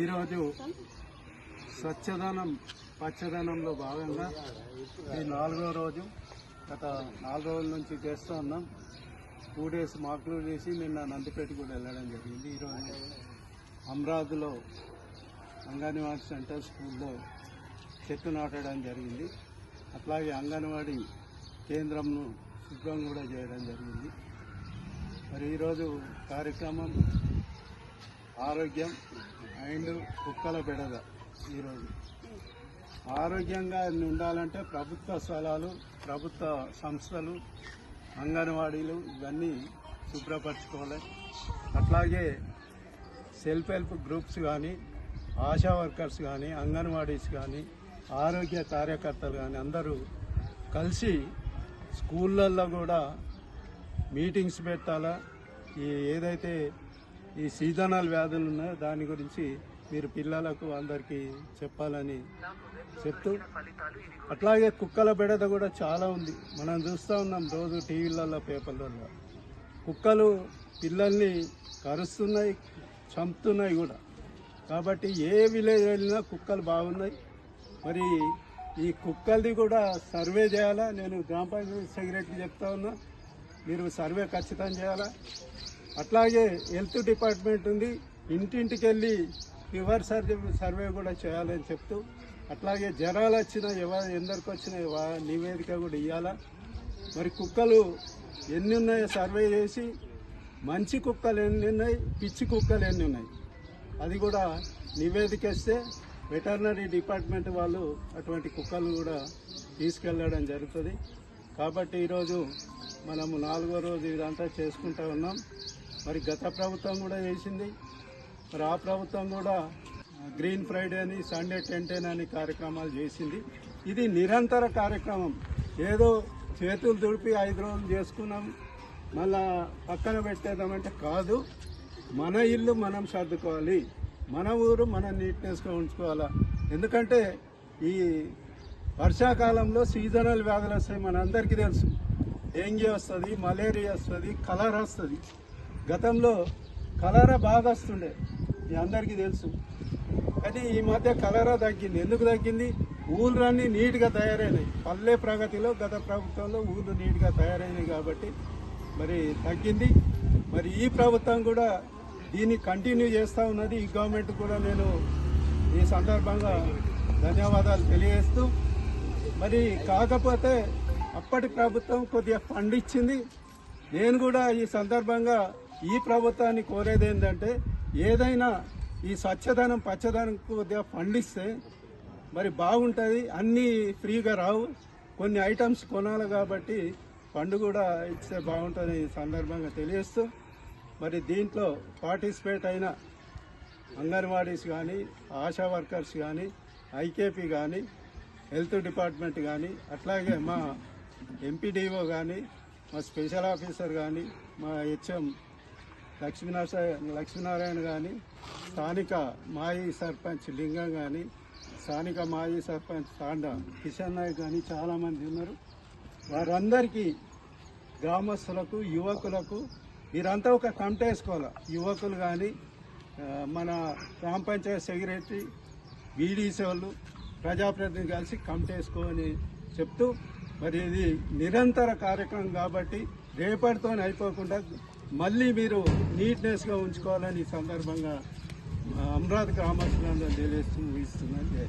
ఈరోజు స్వచ్ఛదనం పచ్చదనంలో భాగంగా ఈ నాలుగో రోజు గత నాలుగు రోజుల నుంచి చేస్తూ ఉన్నాం. టూ డేస్ మాకులు చేసి నిన్న నందిపేట కూడా వెళ్ళడం జరిగింది. ఈరోజు అమరావతిలో అంగన్వాడీ సెంటర్ స్కూల్లో చెట్టు నాటడం జరిగింది. అట్లాగే అంగన్వాడీ కేంద్రంను శుభ్రం కూడా చేయడం జరిగింది. మరి ఈరోజు కార్యక్రమం ఆరోగ్యం అండ్ కుక్కల బెడద ఈరోజు. ఆరోగ్యంగా ఉండాలంటే ప్రభుత్వ స్థలాలు ప్రభుత్వ సంస్థలు అంగన్వాడీలు ఇవన్నీ శుభ్రపరచుకోవాలి. అట్లాగే సెల్ఫ్ హెల్ప్ గ్రూప్స్ కానీ ఆశా వర్కర్స్ కానీ అంగన్వాడీస్ కానీ ఆరోగ్య కార్యకర్తలు కానీ అందరూ కలిసి స్కూళ్ళల్లో కూడా మీటింగ్స్ పెట్టాలా? ఈ ఏదైతే ఈ సీజనల్ వ్యాధులు ఉన్నాయి దాని గురించి మీరు పిల్లలకు అందరికీ చెప్పాలని చెప్తూ అట్లాగే కుక్కల బెడద కూడా చాలా ఉంది. మనం చూస్తూ ఉన్నాం రోజు టీవీలలో పేపర్లలో. కుక్కలు పిల్లల్ని కరుస్తున్నాయి చంపుతున్నాయి కూడా. కాబట్టి ఏ విలేజ్ వెళ్ళినా కుక్కలు బాగున్నాయి. మరి ఈ కుక్కలది కూడా సర్వే చేయాలా? నేను గ్రామ పంచాయతీ సెక్రటరీ చెప్తా ఉన్నా. మీరు సర్వే ఖచ్చితంగా చేయాలా? అట్లాగే హెల్త్ డిపార్ట్మెంట్ ఉంది. ఇంటింటికి వెళ్ళి ఫీవర్ సర్వే సర్వే కూడా చేయాలని చెప్తూ అట్లాగే జ్వరాలు వచ్చినా ఎవరు ఎందరికి వచ్చినా వా- నివేదిక కూడా ఇవ్వాలా మరి కుక్కలు ఎన్ని ఉన్నాయో సర్వే చేసి మంచి కుక్కలు ఎన్ని ఉన్నాయి పిచ్చి కుక్కలు ఎన్ని ఉన్నాయి అది కూడా నివేదిక ఇస్తే వెటర్నరీ డిపార్ట్మెంట్ వాళ్ళు అటువంటి కుక్కలు కూడా తీసుకెళ్ళడం జరుగుతుంది. కాబట్టి ఈరోజు మనము నాలుగో రోజు ఇదంతా చేసుకుంటా ఉన్నాం. మరి గత ప్రభుత్వం కూడా చేసింది. మరి ఆ ప్రభుత్వం కూడా గ్రీన్ ఫ్రైడే అని సండే టెన్ అని కార్యక్రమాలు చేసింది. ఇది నిరంతర కార్యక్రమం. ఏదో చేతులు దుడిపి ఐదు రోజులు చేసుకున్నాం. మళ్ళా పక్కన పెట్టేద్దామంటే కాదు. మన ఇల్లు మనం సర్దుకోవాలి. మన ఊరు మనం నీట్నెస్గా ఉంచుకోవాలా. ఎందుకంటే ఈ వర్షాకాలంలో సీజనల్ వ్యాధులు వస్తాయి. మనందరికీ తెలుసు. డెంగ్యూ వస్తుంది మలేరియా వస్తుంది కలర్ వస్తుంది. గతంలో కలరా బాగా వస్తుండే. మీ అందరికీ తెలుసు. కానీ ఈ మధ్య కలరా తగ్గింది. ఎందుకు తగ్గింది? ఊళ్ళన్నీ నీట్గా తయారైనాయి. పల్లె ప్రగతిలో గత ప్రభుత్వంలో ఊళ్ళు నీట్గా తయారైనాయి కాబట్టి మరి తగ్గింది. మరి ఈ ప్రభుత్వం కూడా దీన్ని కంటిన్యూ చేస్తూ ఉన్నది. ఈ గవర్నమెంట్ కూడా నేను ఈ సందర్భంగా ధన్యవాదాలు తెలియజేస్తూ మరి కాకపోతే అప్పటి ప్రభుత్వం కొద్దిగా ఫండ్ ఇచ్చింది. నేను కూడా ఈ సందర్భంగా ఈ ప్రభుత్వాన్ని కోరేది ఏంటంటే ఏదైనా ఈ స్వచ్ఛదనం పచ్చదనం కొద్దిగా ఫండ్ ఇస్తే మరి బాగుంటుంది అన్నీ ఫ్రీగా రావు. కొన్ని ఐటమ్స్ కొనాలి కాబట్టి ఫండ్ కూడా ఇస్తే బాగుంటుంది సందర్భంగా తెలియస్తూ మరి దీంట్లో పార్టిసిపేట్ అయిన అంగన్వాడీస్ కానీ ఆశా వర్కర్స్ కానీ ఐకేపీ కానీ హెల్త్ డిపార్ట్మెంట్ కానీ అట్లాగే మా ఎంపీడీఓ కానీ మా స్పెషల్ ఆఫీసర్ కానీ మా హెచ్ఎం లక్ష్మీనారాయణ లక్ష్మీనారాయణ కానీ స్థానిక మాజీ సర్పంచ్ లింగం కానీ స్థానిక మాజీ సర్పంచ్ తాండ కిషన్ నాయక్ కానీ చాలామంది ఉన్నారు. వారందరికీ గ్రామస్తులకు యువకులకు వీరంతా ఒక కమిటీ వేసుకోవాలి? యువకులు కానీ మన గ్రామ పంచాయతీ సెక్రటరీ బీడీసీ వాళ్ళు ప్రజాప్రతినిధి కలిసి కమిటీ వేసుకోమని చెప్తూ మరి ఇది నిరంతర కార్యక్రమం కాబట్టి రేపటితో అయిపోకుండా మళ్ళీ మీరు నీట్నెస్గా ఉంచుకోవాలని ఈ సందర్భంగా అమరావతి గ్రామస్తులందరూ తెలియజేస్తూ ముగిస్తున్నాను.